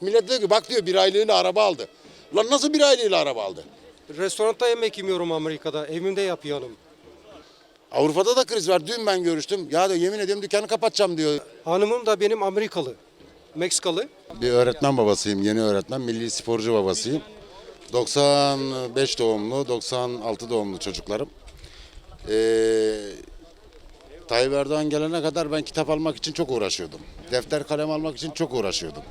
Millet diyor ki bak diyor bir aylığıyla araba aldı. Lan nasıl bir aylığıyla araba aldı? Restoranda yemek yemiyorum Amerika'da. Evimde yapıyorum. Avrupa'da da kriz var. Dün ben görüştüm. Ya diyor yemin ediyorum dükkanı kapatacağım diyor. Hanımım da benim Amerikalı. Meksikalı. Bir öğretmen babasıyım, yeni öğretmen, milli sporcu babasıyım. 95 doğumlu, 96 doğumlu çocuklarım. Ee, Tayyip Erdoğan gelene kadar ben kitap almak için çok uğraşıyordum. Defter kalem almak için çok uğraşıyordum.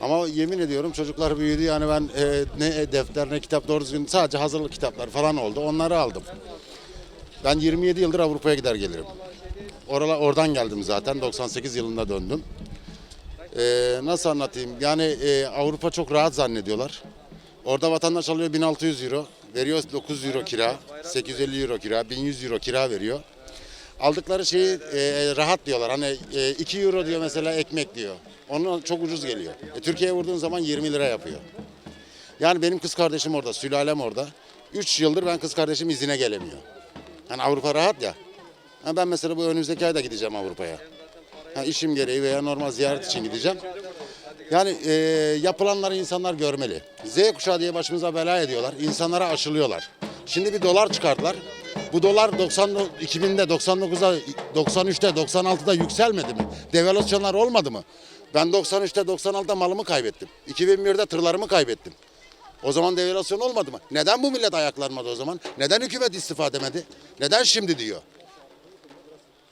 Ama yemin ediyorum çocuklar büyüdü yani ben e, ne defter ne kitap doğru düzgün sadece hazırlık kitaplar falan oldu onları aldım. Ben 27 yıldır Avrupa'ya gider gelirim. Orala, oradan geldim zaten 98 yılında döndüm. Ee, nasıl anlatayım? Yani e, Avrupa çok rahat zannediyorlar. Orada vatandaş alıyor 1600 euro, veriyor 900 euro kira, 850 euro kira, 1100 euro kira veriyor. Aldıkları şeyi e, rahat diyorlar. Hani e, 2 euro diyor mesela ekmek diyor. Onun çok ucuz geliyor. E, Türkiye'ye vurduğun zaman 20 lira yapıyor. Yani benim kız kardeşim orada, sülalem orada. 3 yıldır ben kız kardeşim izine gelemiyor. Hani Avrupa rahat ya. Ha, ben mesela bu önümüzdeki ayda gideceğim Avrupa'ya. Ha, işim gereği veya normal ziyaret için gideceğim. Yani e, yapılanları insanlar görmeli. Z kuşağı diye başımıza bela ediyorlar. İnsanlara aşılıyorlar. Şimdi bir dolar çıkardılar. Bu dolar 90 2000'de 99'da 93'te 96'da yükselmedi mi? Devalüasyonlar olmadı mı? Ben 93'te 96'da malımı kaybettim. 2001'de tırlarımı kaybettim. O zaman devalüasyon olmadı mı? Neden bu millet ayaklanmadı o zaman? Neden hükümet istifa demedi? Neden şimdi diyor?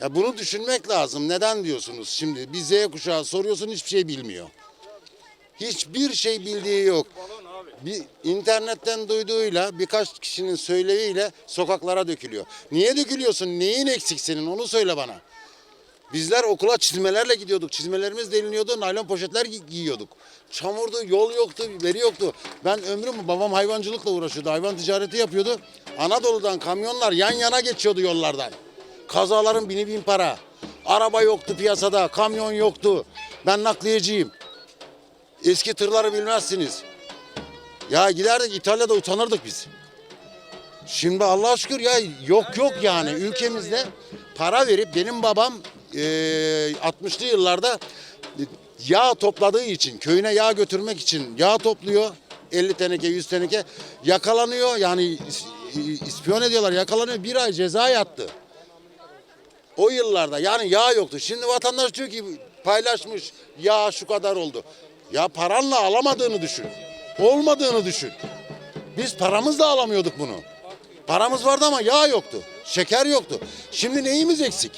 Ya bunu düşünmek lazım. Neden diyorsunuz şimdi? Bir Z kuşağı soruyorsun hiçbir şey bilmiyor. Hiçbir şey bildiği yok. Bir internetten duyduğuyla birkaç kişinin söyleviyle sokaklara dökülüyor. Niye dökülüyorsun? Neyin eksik senin? Onu söyle bana. Bizler okula çizmelerle gidiyorduk. Çizmelerimiz deliniyordu. Naylon poşetler gi- giyiyorduk. Çamurdu, yol yoktu, veri yoktu. Ben ömrüm babam hayvancılıkla uğraşıyordu. Hayvan ticareti yapıyordu. Anadolu'dan kamyonlar yan yana geçiyordu yollardan. Kazaların bini bin para. Araba yoktu piyasada, kamyon yoktu. Ben nakliyeciyim. Eski tırları bilmezsiniz. Ya giderdik İtalya'da utanırdık biz. Şimdi Allah'a şükür ya yok yok yani ülkemizde para verip benim babam eee 60'lı yıllarda yağ topladığı için köyüne yağ götürmek için yağ topluyor 50 teneke 100 teneke yakalanıyor yani is- ispiyon ediyorlar yakalanıyor bir ay ceza yattı. O yıllarda yani yağ yoktu. Şimdi vatandaş diyor ki paylaşmış yağ şu kadar oldu. Ya paranla alamadığını düşün. Olmadığını düşün. Biz paramızla alamıyorduk bunu. Paramız vardı ama yağ yoktu. Şeker yoktu. Şimdi neyimiz eksik?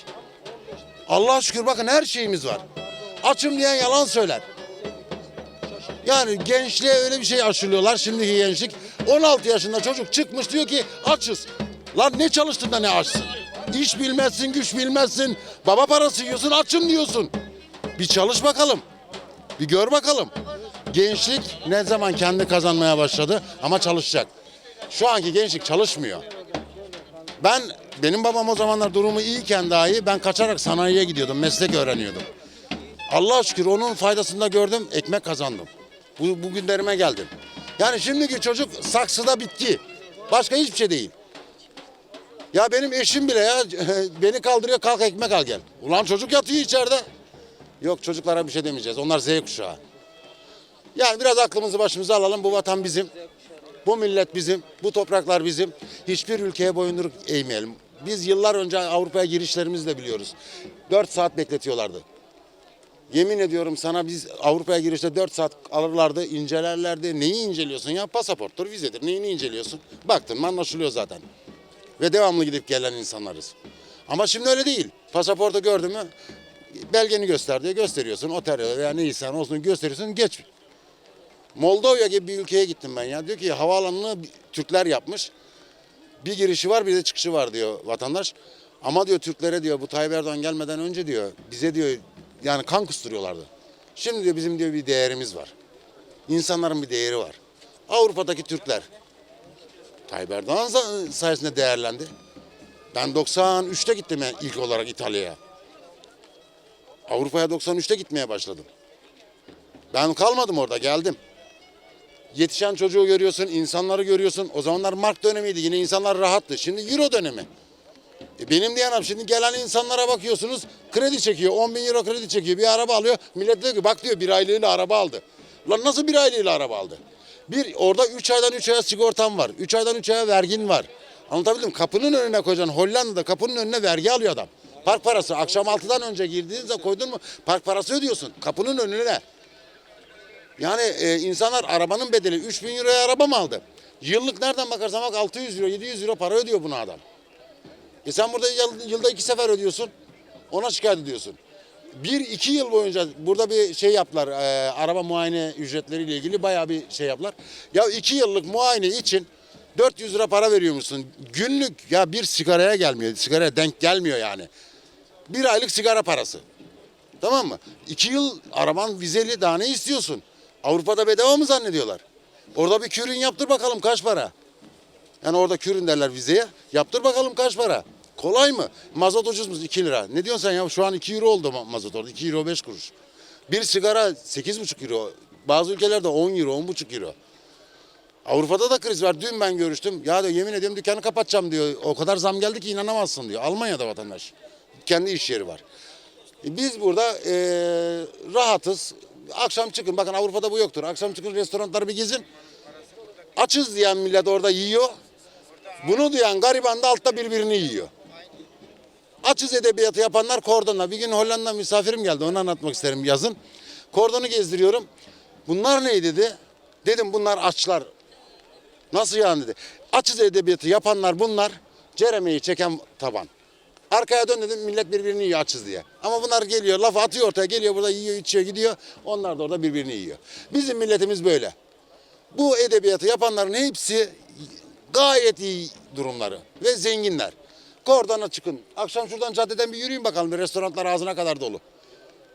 Allah'a şükür bakın her şeyimiz var. Açım diyen yalan söyler. Yani gençliğe öyle bir şey aşılıyorlar şimdiki gençlik. 16 yaşında çocuk çıkmış diyor ki açız. Lan ne çalıştın da ne açsın? İş bilmezsin, güç bilmezsin. Baba parası yiyorsun, açım diyorsun. Bir çalış bakalım. Bir gör bakalım. Gençlik ne zaman kendi kazanmaya başladı ama çalışacak. Şu anki gençlik çalışmıyor. Ben benim babam o zamanlar durumu iyiyken dahi ben kaçarak sanayiye gidiyordum, meslek öğreniyordum. Allah'a şükür onun faydasını da gördüm, ekmek kazandım. Bu, bugünlerime geldim. Yani şimdiki çocuk saksıda bitki. Başka hiçbir şey değil. Ya benim eşim bile ya beni kaldırıyor kalk ekmek al gel. Ulan çocuk yatıyor içeride. Yok çocuklara bir şey demeyeceğiz. Onlar Z kuşağı. Yani biraz aklımızı başımıza alalım. Bu vatan bizim. Bu millet bizim. Bu topraklar bizim. Hiçbir ülkeye boyunduruk eğmeyelim. Biz yıllar önce Avrupa'ya girişlerimizi de biliyoruz. 4 saat bekletiyorlardı. Yemin ediyorum sana biz Avrupa'ya girişte 4 saat alırlardı, incelerlerdi. Neyi inceliyorsun ya? Pasaporttur, vizedir. Neyini inceliyorsun? Baktın anlaşılıyor zaten. Ve devamlı gidip gelen insanlarız. Ama şimdi öyle değil. Pasaportu gördün mü belgeni göster diye gösteriyorsun. Otel veya neyse olsun gösteriyorsun geç. Moldova gibi bir ülkeye gittim ben ya. Diyor ki havaalanını Türkler yapmış. Bir girişi var bir de çıkışı var diyor vatandaş. Ama diyor Türklere diyor bu Tayyip Erdoğan gelmeden önce diyor bize diyor yani kan kusturuyorlardı. Şimdi diyor bizim diyor bir değerimiz var. İnsanların bir değeri var. Avrupa'daki Türkler Tayyip Erdoğan sa- sayesinde değerlendi. Ben 93'te gittim ya ilk olarak İtalya'ya. Avrupa'ya 93'te gitmeye başladım. Ben kalmadım orada geldim. Yetişen çocuğu görüyorsun, insanları görüyorsun. O zamanlar mark dönemiydi yine insanlar rahattı. Şimdi euro dönemi. E benim diyemem şimdi gelen insanlara bakıyorsunuz kredi çekiyor 10 bin euro kredi çekiyor bir araba alıyor. Millet diyor ki bak diyor bir aylığıyla araba aldı. Lan nasıl bir aileyle araba aldı? Bir orada 3 aydan 3 aya sigortan var. 3 aydan 3 aya vergin var. Anlatabildim? Kapının önüne koyacaksın. Hollanda'da kapının önüne vergi alıyor adam. Park parası. Akşam 6'dan önce girdiğinizde koydun mu park parası ödüyorsun. Kapının önüne. Yani e, insanlar arabanın bedeli 3000 euroya araba mı aldı? Yıllık nereden bakarsan bak 600 euro 700 euro para ödüyor buna adam. E sen burada yıl- yılda iki sefer ödüyorsun. Ona şikayet ediyorsun. Bir iki yıl boyunca burada bir şey yaptılar. e, araba muayene ücretleriyle ilgili bayağı bir şey yaptılar. Ya iki yıllık muayene için 400 lira para veriyor musun? Günlük ya bir sigaraya gelmiyor. Sigaraya denk gelmiyor yani. Bir aylık sigara parası. Tamam mı? İki yıl araban vizeli daha ne istiyorsun? Avrupa'da bedava mı zannediyorlar? Orada bir kürün yaptır bakalım kaç para? Yani orada kürün derler vizeye. Yaptır bakalım kaç para? Kolay mı? Mazot ucuz mu? 2 lira. Ne diyorsun sen ya? Şu an 2 euro oldu ma- mazot orada. 2 euro 5 kuruş. Bir sigara 8,5 euro. Bazı ülkelerde 10 euro, 10,5 euro. Avrupa'da da kriz var. Dün ben görüştüm. Ya diyor yemin ediyorum dükkanı kapatacağım diyor. O kadar zam geldi ki inanamazsın diyor. Almanya'da vatandaş. Kendi iş yeri var. E, Biz burada eee, rahatız. Akşam çıkın. Bakın Avrupa'da bu yoktur. Akşam çıkın restoranları bir gezin. Açız diyen millet orada yiyor. Bunu duyan gariban da altta birbirini yiyor. Açız edebiyatı yapanlar kordonla. Bir gün Hollanda misafirim geldi. Onu anlatmak isterim yazın. Kordonu gezdiriyorum. Bunlar ne dedi? Dedim bunlar açlar. Nasıl yani dedi. Açız edebiyatı yapanlar bunlar. Ceremeyi çeken taban. Arkaya dön dedim millet birbirini yiyor açız diye. Ama bunlar geliyor lafı atıyor ortaya geliyor burada yiyor içiyor gidiyor. Onlar da orada birbirini yiyor. Bizim milletimiz böyle. Bu edebiyatı yapanların hepsi gayet iyi durumları ve zenginler. Kordona çıkın. Akşam şuradan caddeden bir yürüyün bakalım. Restoranlar ağzına kadar dolu.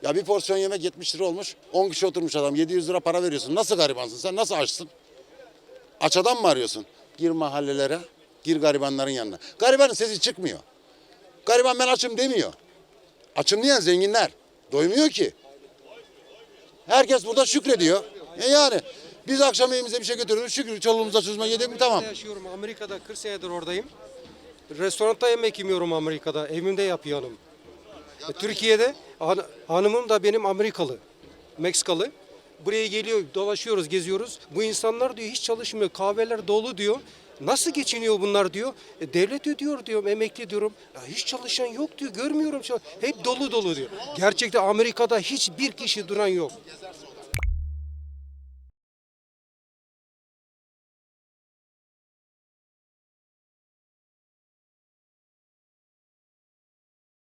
Ya bir porsiyon yemek 70 lira olmuş. 10 kişi oturmuş adam. 700 lira para veriyorsun. Nasıl garibansın sen? Nasıl açsın? Aç adam mı arıyorsun? Gir mahallelere. Gir garibanların yanına. Garibanın sesi çıkmıyor. Gariban ben açım demiyor. Açım diyen zenginler. Doymuyor ki. Herkes burada şükrediyor. E yani biz akşam evimize bir şey götürüyoruz. Şükür çoluğumuza çocuğumuza yedik mi tamam. Yaşıyorum Amerika'da 40 senedir oradayım. Restoranda yemek yemiyorum Amerika'da. Evimde yapıyorum. E, Türkiye'de han- hanımım da benim Amerikalı. Meksikalı. Buraya geliyor, dolaşıyoruz, geziyoruz. Bu insanlar diyor hiç çalışmıyor. Kahveler dolu diyor. Nasıl geçiniyor bunlar diyor. E, devlet ödüyor diyorum, emekli diyorum. Ya hiç çalışan yok diyor, görmüyorum. Hep dolu dolu diyor. Gerçekten Amerika'da hiçbir kişi duran yok.